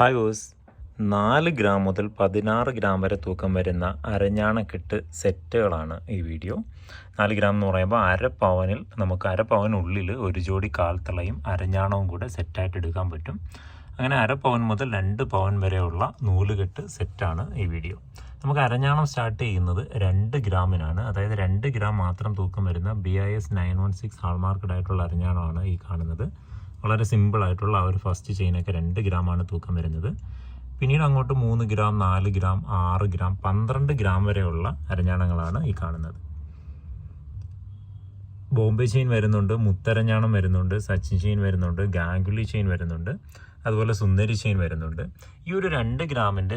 Hi boss നാല് gram മുതൽ പതിനാറ് ഗ്രാം വരെ തൂക്കം വരുന്ന അരഞ്ഞാണക്കെട്ട് സെറ്റുകളാണ് ഈ വീഡിയോ. നാല് ഗ്രാം എന്ന് പറയുമ്പോൾ അര പവനിൽ നമുക്ക് അര പവനുള്ളിൽ ഒരു ജോഡി കാൽത്തളയും അരഞ്ഞാണവും കൂടെ സെറ്റായിട്ട് എടുക്കാൻ പറ്റും. അങ്ങനെ അര പവൻ മുതൽ രണ്ട് പവൻ വരെയുള്ള നൂലുകെട്ട് സെറ്റാണ് ഈ വീഡിയോ. നമുക്ക് അരഞ്ഞാണം സ്റ്റാർട്ട് ചെയ്യുന്നത് രണ്ട് ഗ്രാമിനാണ്. അതായത് രണ്ട് ഗ്രാം മാത്രം തൂക്കം വരുന്ന B I S nine one six hallmarked ആയിട്ടുള്ള അരഞ്ഞാണമാണ് ഈ കാണുന്നത്. വളരെ സിമ്പിൾ ആയിട്ടുള്ള ആ ഒരു ഫസ്റ്റ് ചെയിനൊക്കെ രണ്ട് ഗ്രാമാണ് തൂക്കം വരുന്നത്. പിന്നീട് അങ്ങോട്ട് മൂന്ന് ഗ്രാം നാല് ഗ്രാം ആറ് ഗ്രാം പന്ത്രണ്ട് ഗ്രാം വരെയുള്ള അരഞ്ഞാണങ്ങളാണ് ഈ കാണുന്നത്. ബോംബെ ചെയിൻ വരുന്നുണ്ട് മുത്തരഞ്ഞാണം വരുന്നുണ്ട് സച്ചിൻ ചെയിൻ വരുന്നുണ്ട് ഗാംഗുലി ചെയിൻ വരുന്നുണ്ട് അതുപോലെ സുന്ദരി ചെയിൻ വരുന്നുണ്ട്. ഈ ഒരു രണ്ട് ഗ്രാമിന്റെ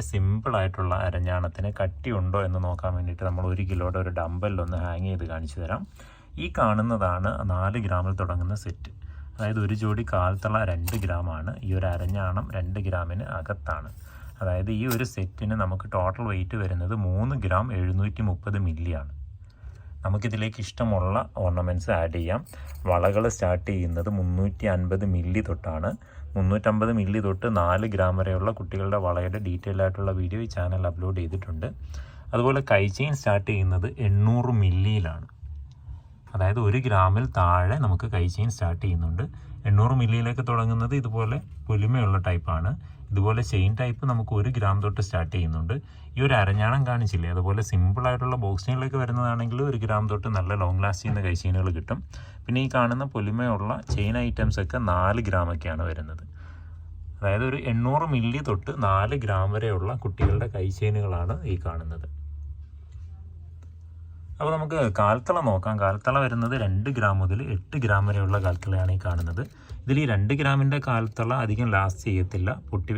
ആയിട്ടുള്ള അരഞ്ഞാണത്തിന് കട്ടിയുണ്ടോ എന്ന് നോക്കാൻ വേണ്ടിയിട്ട് നമ്മൾ ഒരു കിലോയുടെ ഒരു ഡമ്പലിലൊന്ന് ഹാങ് ചെയ്ത് കാണിച്ചു തരാം. ഈ കാണുന്നതാണ് നാല് ഗ്രാമിൽ തുടങ്ങുന്ന സെറ്റ് അതായത് ഒരു ജോഡി കാൽത്തള രണ്ട് ഗ്രാമാണ്. ഈ ഒരു അരഞ്ഞാണം രണ്ട് ഗ്രാമിന് അകത്താണ്. അതായത് ഈ ഒരു സെറ്റിന് നമുക്ക് ടോട്ടൽ വെയിറ്റ് വരുന്നത് മൂന്ന് ഗ്രാം എഴുന്നൂറ്റി മുപ്പത് മില്ലിയാണ്. നമുക്കിതിലേക്ക് ഇഷ്ടമുള്ള ഓർണമെന്റ്സ് ആഡ് ചെയ്യാം. വളകൾ സ്റ്റാർട്ട് ചെയ്യുന്നത് മുന്നൂറ്റി അൻപത് മില്ലി തൊട്ടാണ്. മുന്നൂറ്റമ്പത് മില്ലി തൊട്ട് നാല് ഗ്രാം വരെയുള്ള കുട്ടികളുടെ വളയുടെ ഡീറ്റെയിൽ ആയിട്ടുള്ള വീഡിയോ ഈ ചാനൽ അപ്ലോഡ് ചെയ്തിട്ടുണ്ട്. അതുപോലെ കൈചെയിൻ സ്റ്റാർട്ട് ചെയ്യുന്നത് എണ്ണൂറ് മില്ലിയിലാണ്. അതായത് ഒരു ഗ്രാമിൽ താഴെ നമുക്ക് കൈ ചെയിൻ സ്റ്റാർട്ട് ചെയ്യുന്നുണ്ട്. എണ്ണൂറ് മില്ലിയിലേക്ക് തുടങ്ങുന്നത് ഇതുപോലെ പൊലിമയുള്ള ടൈപ്പാണ്. ഇതുപോലെ ചെയിൻ ടൈപ്പ് നമുക്ക് ഒരു ഗ്രാം തൊട്ട് സ്റ്റാർട്ട് ചെയ്യുന്നുണ്ട്. ഈ ഒരു അരഞ്ഞാണം കാണിച്ചില്ലേ? അതുപോലെ സിമ്പിൾ ആയിട്ടുള്ള ബോക്സ് ചെയിനിലേക്ക് വരുന്നതാണെങ്കിൽ ഒരു ഗ്രാം തൊട്ട് നല്ല ലോങ് ലാസ്റ്റ് ചെയ്യുന്ന കൈ ചെയിനുകൾ കിട്ടും. പിന്നെ ഈ കാണുന്ന പൊലിമയുള്ള ചെയിൻ ഐറ്റംസ് ഒക്കെ നാല് ഗ്രാമൊക്കെയാണ് വരുന്നത്. അതായത് ഒരു എണ്ണൂറ് മില്ലി തൊട്ട് നാല് ഗ്രാം വരെയുള്ള കുട്ടികളുടെ കൈ ചെയിനുകളാണ് ഈ കാണുന്നത്. അപ്പോൾ നമുക്ക് കാൽത്തള നോക്കാം. കാൽത്തള വരുന്നത് രണ്ട് ഗ്രാം മുതൽ എട്ട് ഗ്രാം വരെയുള്ള കാൽത്തളയാണ് ഈ കാണുന്നത്. ഇതിൽ ഈ രണ്ട് ഗ്രാമിന്റെ കാൽത്തള അധികം ലാസ്റ്റ് ചെയ്യത്തില്ല. പൊട്ടി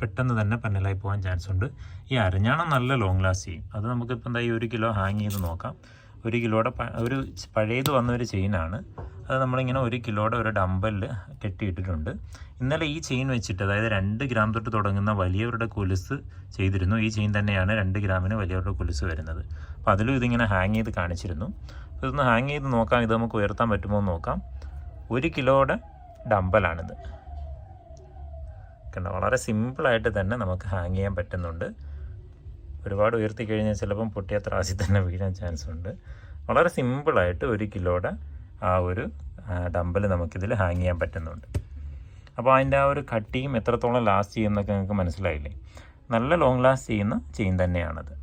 പെട്ടെന്ന് തന്നെ പന്നലായി പോകാൻ ചാൻസ് ഉണ്ട്. ഈ അരഞ്ഞാണം നല്ല ലോങ് ലാസ്റ്റ് ചെയ്യും. അത് നമുക്കിപ്പോൾ എന്താ ഈ ഒരു കിലോ ഹാങ് ചെയ്ത് നോക്കാം. ഒരു കിലോയുടെ ഒരു പഴയത് വന്ന ഒരു ചെയിനാണ് അത് നമ്മളിങ്ങനെ ഒരു കിലോയുടെ ഒരു ഡമ്പലിൽ കെട്ടിയിട്ടിട്ടുണ്ട്. ഇന്നലെ ഈ ചെയിൻ വെച്ചിട്ട് അതായത് രണ്ട് ഗ്രാം തൊട്ട് തുടങ്ങുന്ന വലിയവരുടെ കൊലുസ് ചെയ്തിരുന്നു. ഈ ചെയിൻ തന്നെയാണ് രണ്ട് ഗ്രാമിന് വലിയവരുടെ കൊലുസ് വരുന്നത്. അപ്പോൾ അതിലും ഇതിങ്ങനെ ഹാങ് ചെയ്ത് കാണിച്ചിരുന്നു. അപ്പോൾ ഇതൊന്ന് ഹാങ് ചെയ്ത് നോക്കാം. ഇത് നമുക്ക് ഉയർത്താൻ പറ്റുമോ എന്ന് നോക്കാം. ഒരു കിലോയുടെ ഡമ്പലാണിത് കണ്ടോ? വളരെ സിമ്പിളായിട്ട് തന്നെ നമുക്ക് ഹാങ് ചെയ്യാൻ പറ്റുന്നുണ്ട്. ഒരുപാട് ഉയർത്തി കഴിഞ്ഞാൽ ചിലപ്പം പൊട്ടിയ ത്രാസിൽ തന്നെ വീഴാൻ ചാൻസ് ഉണ്ട്. വളരെ സിമ്പിളായിട്ട് ഒരു കിലോയുടെ ആ ഒരു ഡമ്പൽ നമുക്കിതിൽ ഹാങ് ചെയ്യാൻ പറ്റുന്നുണ്ട്. അപ്പോൾ അതിന്റെ ആ ഒരു കട്ടിയും എത്രത്തോളം ലാസ്റ്റ് ചെയ്യുന്നൊക്കെ നിങ്ങൾക്ക് മനസ്സിലായില്ലേ? നല്ല ലോങ് ലാസ്റ്റ് ചെയ്യുന്ന ചെയിൻ തന്നെയാണത്.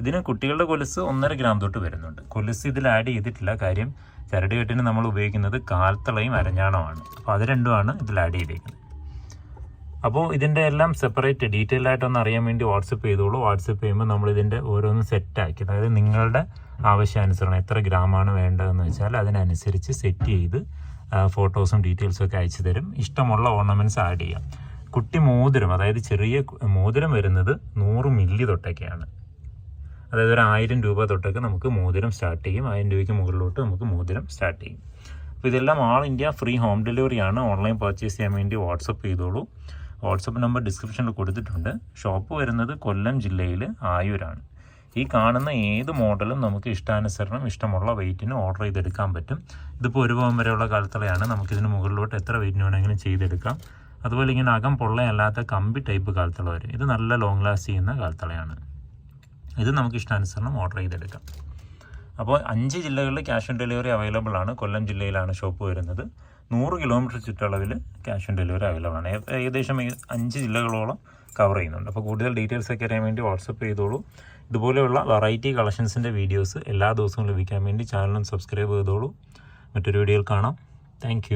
ഇതിന് കുട്ടികളുടെ കൊലുസ് ഒന്നര ഗ്രാം തൊട്ട് വരുന്നുണ്ട്. കൊലുസ് ഇതിൽ ആഡ് ചെയ്തിട്ടില്ല. കാര്യം ചരട് കെട്ടിന് നമ്മൾ ഉപയോഗിക്കുന്നത് കാൽത്തളയും അരഞ്ഞാണമാണ്. അപ്പോൾ അത് രണ്ടുമാണ് ഇതിൽ ആഡ് ചെയ്തേക്കുന്നത്. അപ്പോൾ ഇതിന്റെ എല്ലാം സെപ്പറേറ്റ് ഡീറ്റെയിൽ ആയിട്ടൊന്ന് അറിയാൻ വേണ്ടി വാട്സപ്പ് ചെയ്തോളൂ. വാട്സപ്പ് ചെയ്യുമ്പോൾ നമ്മൾ ഇതിന്റെ ഓരോന്നും സെറ്റാക്കി അതായത് നിങ്ങളുടെ ആവശ്യാനുസരണം എത്ര ഗ്രാമാണ് വേണ്ടതെന്ന് വെച്ചാൽ അതിനനുസരിച്ച് സെറ്റ് ചെയ്ത് ഫോട്ടോസും ഡീറ്റെയിൽസും ഒക്കെ അയച്ചു തരും. ഇഷ്ടമുള്ള ഓർണമെന്റ്സ് ആഡ് ചെയ്യാം. കുട്ടി മോതിരം അതായത് ചെറിയ മോതിരം വരുന്നത് നൂറ് മില്ലി തൊട്ടൊക്കെയാണ്. അതായത് ഒരു ആയിരം രൂപ തൊട്ടൊക്കെ നമുക്ക് മോതിരം സ്റ്റാർട്ട് ചെയ്യും. ആയിരം രൂപയ്ക്ക് മുകളിലോട്ട് നമുക്ക് മോതിരം സ്റ്റാർട്ട് ചെയ്യും. അപ്പോൾ ഇതെല്ലാം ആൾ ഇന്ത്യ ഫ്രീ ഹോം ഡെലിവറിയാണ് ഓൺലൈൻ പർച്ചേസ് ചെയ്യാൻ വേണ്ടി വാട്സപ്പ് ചെയ്തോളൂ. വാട്സപ്പ് നമ്പർ ഡിസ്ക്രിപ്ഷനിൽ കൊടുത്തിട്ടുണ്ട്. ഷോപ്പ് വരുന്നത് കൊല്ലം ജില്ലയിൽ ആയൂരാണ്. ഈ കാണുന്ന ഏത് മോഡലും നമുക്ക് ഇഷ്ടാനുസരണം ഇഷ്ടമുള്ള വെയിറ്റിന് ഓർഡർ ചെയ്തെടുക്കാൻ പറ്റും. ഇതിപ്പോൾ ഒരു പവൻ വരെയുള്ള കാലത്തളയാണ്. നമുക്കിതിന് മുകളിലോട്ട് എത്ര വെയിറ്റിന് വേണമെങ്കിലും ചെയ്തെടുക്കാം. അതുപോലെ ഇങ്ങനെ അകം പൊള്ളയല്ലാത്ത കമ്പി ടൈപ്പ് കാലത്തള വരും ഇത് നല്ല ലോങ് ലാസ്റ്റ് ചെയ്യുന്ന കാലത്തളയാണ്. ഇത് നമുക്ക് ഇഷ്ടാനുസരണം ഓർഡർ ചെയ്തെടുക്കാം. അപ്പോൾ അഞ്ച് ജില്ലകളിൽ ക്യാഷ് ഓൺ ഡെലിവറി അവൈലബിൾ ആണ്. കൊല്ലം ജില്ലയിലാണ് ഷോപ്പ് വരുന്നത്. നൂറ് കിലോമീറ്റർ ചുറ്റളവിൽ ക്യാഷ് ഓൺ ഡെലിവറി അവൈലബിൾ ആണ്. ഏകദേശം അഞ്ച് ജില്ലകളോളം കവർ ചെയ്യുന്നുണ്ട്. അപ്പോൾ കൂടുതൽ ഡീറ്റെയിൽസ് ഒക്കെ അറിയാൻ വേണ്ടി വാട്സപ്പ് ചെയ്തോളൂ. ഇതുപോലെയുള്ള വെറൈറ്റി കളക്ഷൻസിന്റെ വീഡിയോസ് എല്ലാ ദിവസവും ലഭിക്കാൻ വേണ്ടി ചാനലും സബ്സ്ക്രൈബ് ചെയ്തോളൂ. മറ്റൊരു വീഡിയോയിൽ കാണാം. താങ്ക്